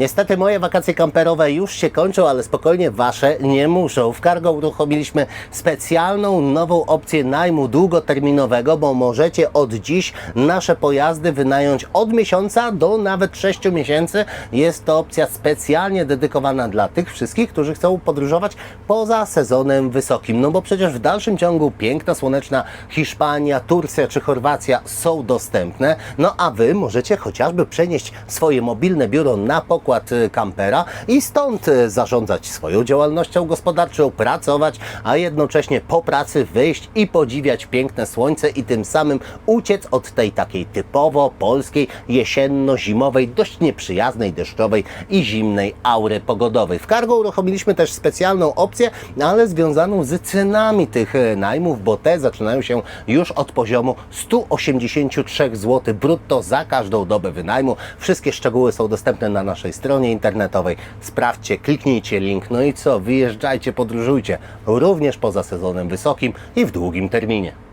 Niestety moje wakacje kamperowe już się kończą, ale spokojnie wasze nie muszą. W Cargo uruchomiliśmy specjalną nową opcję najmu długoterminowego, bo możecie od dziś nasze pojazdy wynająć od miesiąca do nawet 6 miesięcy. Jest to opcja specjalnie dedykowana dla tych wszystkich, którzy chcą podróżować poza sezonem wysokim. No bo przecież w dalszym ciągu piękna, słoneczna Hiszpania, Turcja czy Chorwacja są dostępne. No a wy możecie chociażby przenieść swoje mobilne biuro na pokład y, kampera i stąd y, zarządzać swoją działalnością gospodarczą, pracować, a jednocześnie po pracy wyjść i podziwiać piękne słońce i tym samym uciec od tej takiej typowo polskiej, jesienno-zimowej, dość nieprzyjaznej, deszczowej i zimnej aury pogodowej. W Cargo uruchomiliśmy też specjalną opcję, ale związaną z cenami tych e, najmów, bo te zaczynają się już od poziomu 183 zł brutto za każdą dobę wynajmu. Wszystkie szczegóły są dostępne na naszej stronie internetowej. Sprawdźcie, kliknijcie link, no i co, wyjeżdżajcie, podróżujcie, również poza sezonem wysokim i w długim terminie.